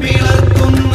പിളർക്കുന്ന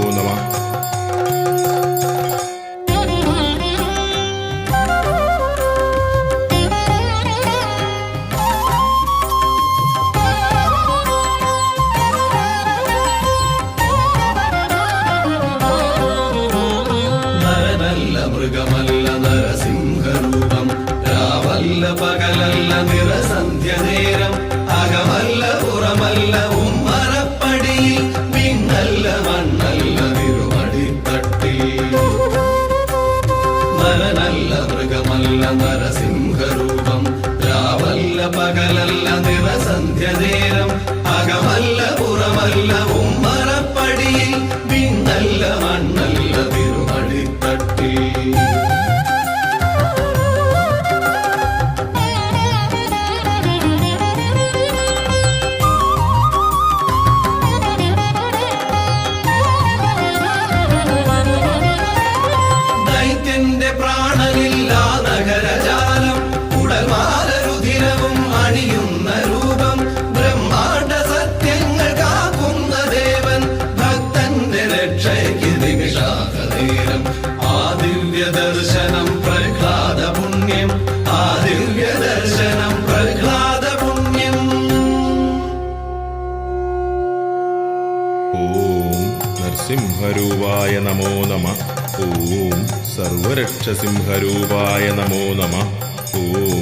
നരനല്ല മൃഗമല്ല നരസിംഹരൂപം രാവല്ല പകലല്ല നിറസന്ധ്യ നേരം അകമല്ല പുറമല്ല ഉമ്മറപ്പടിയിൽ പിന്നല്ല മണ്ണല്ല നിമിഷാകനേരം ആ ദിവ്യ ദർശനം പ്രഹ്ലാദ പുണ്യം ആ ദർശനം പ്രഹ്ലാദ പുണ്യം ഓം നരസിംഹരൂപായ നമോ നമ. ഓം സർവരക്ഷസിംഹരൂപായ നമോ നമ. ഓം